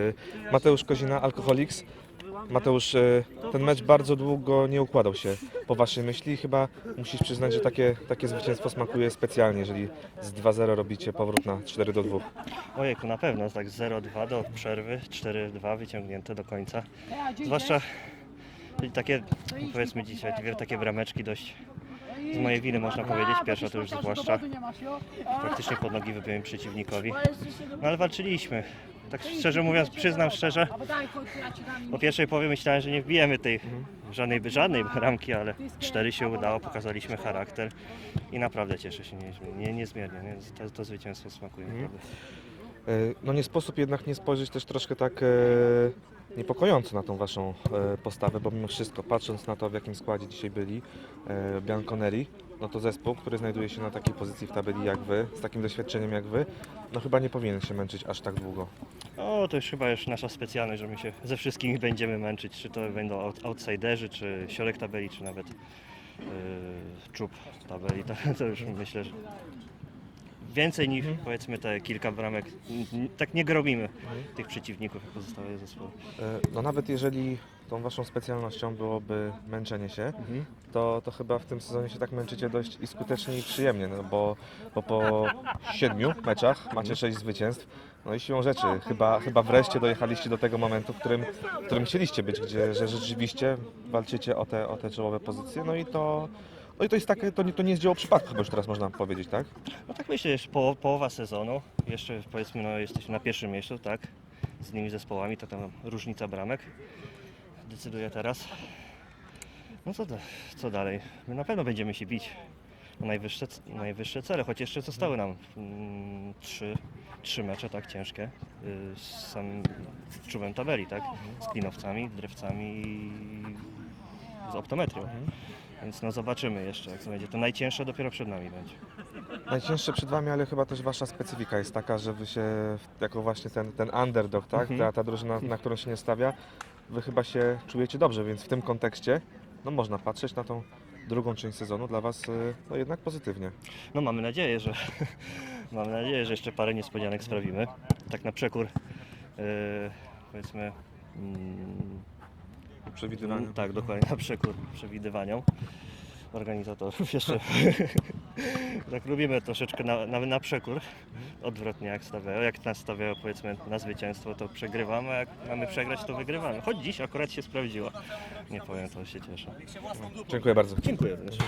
Y, Mateusz Kozina, Alkoholiks. Mateusz, y, ten mecz bardzo długo nie układał się po Waszej myśli. Chyba musisz przyznać, że takie, takie zwycięstwo smakuje specjalnie, jeżeli z 2-0 robicie powrót na 4-2. Ojejku, na pewno, tak z 0-2 do przerwy, 4-2 wyciągnięte do końca. Zwłaszcza takie, powiedzmy dzisiaj, dwie takie brameczki dość z mojej winy można powiedzieć, pierwsza to już zwłaszcza. Praktycznie pod nogi wybiłem przeciwnikowi. No ale walczyliśmy. Tak szczerze mówiąc, przyznam szczerze, po pierwszej połowie myślałem, że nie wbijemy tej żadnej, żadnej bramki, ale cztery się udało, pokazaliśmy charakter i naprawdę cieszę się nie, nie, niezmiernie. Nie? To, to zwycięstwo smakuje naprawdę. Y, No nie sposób jednak nie spojrzeć też troszkę tak e, niepokojąco na tą Waszą e, postawę, bo mimo wszystko, patrząc na to, w jakim składzie dzisiaj byli e, Bianconeri, no to zespół, który znajduje się na takiej pozycji w tabeli jak Wy, z takim doświadczeniem jak Wy, no chyba nie powinien się męczyć aż tak długo. O, to już chyba już nasza specjalność, że my się ze wszystkimi będziemy męczyć, czy to będą out- outsiderzy, czy środek tabeli, czy nawet yy, czub tabeli. To, to już myślę, że więcej niż powiedzmy te kilka bramek. n- Tak nie grobimy tych przeciwników, jak pozostałe zespoły. E, No nawet jeżeli tą Waszą specjalnością byłoby męczenie się, to, to chyba w tym sezonie się tak męczycie dość i skutecznie i przyjemnie, no bo, bo po siedmiu meczach macie sześć zwycięstw. No i siłą rzeczy, chyba, chyba wreszcie dojechaliście do tego momentu, w którym, w którym chcieliście być, gdzie że rzeczywiście walczycie o te, o te czołowe pozycje. No i to, no i to jest takie, to nie, to nie jest dzieło przypadku, chyba już teraz można powiedzieć, tak? No tak myślę, że po, połowa sezonu, jeszcze powiedzmy no, jesteśmy na pierwszym miejscu, tak, z innymi zespołami, to tam różnica bramek decyduje teraz. No co, da, co dalej? My na pewno będziemy się bić o najwyższe, najwyższe cele, choć jeszcze zostały nam mm, trzy, trzy mecze tak ciężkie y, z samym czubem tabeli, tak, z klinowcami, drewcami i z optometrią. Więc no zobaczymy jeszcze, jak to będzie. To najcięższe dopiero przed nami będzie. Najcięższe przed Wami, ale chyba też Wasza specyfika jest taka, że Wy się jako właśnie ten, ten underdog, tak? Mhm. Ta, ta drużyna, na którą się nie stawia, Wy chyba się czujecie dobrze, więc w tym kontekście no można patrzeć na tą drugą część sezonu dla Was y, no jednak pozytywnie. No mamy nadzieję, że mamy nadzieję, że jeszcze parę niespodzianek sprawimy. Tak na przekór yy, powiedzmy mm, Przewidywania. tak dokładnie na przekór przewidywaniom. Organizatorów jeszcze. Tak lubimy troszeczkę na, na, na przekór. Odwrotnie jak stawiają jak nas stawiają powiedzmy na zwycięstwo to przegrywamy a jak mamy przegrać to wygrywamy. Choć dziś akurat się sprawdziło. Nie powiem to się cieszę. Dziękuję bardzo. dziękuję również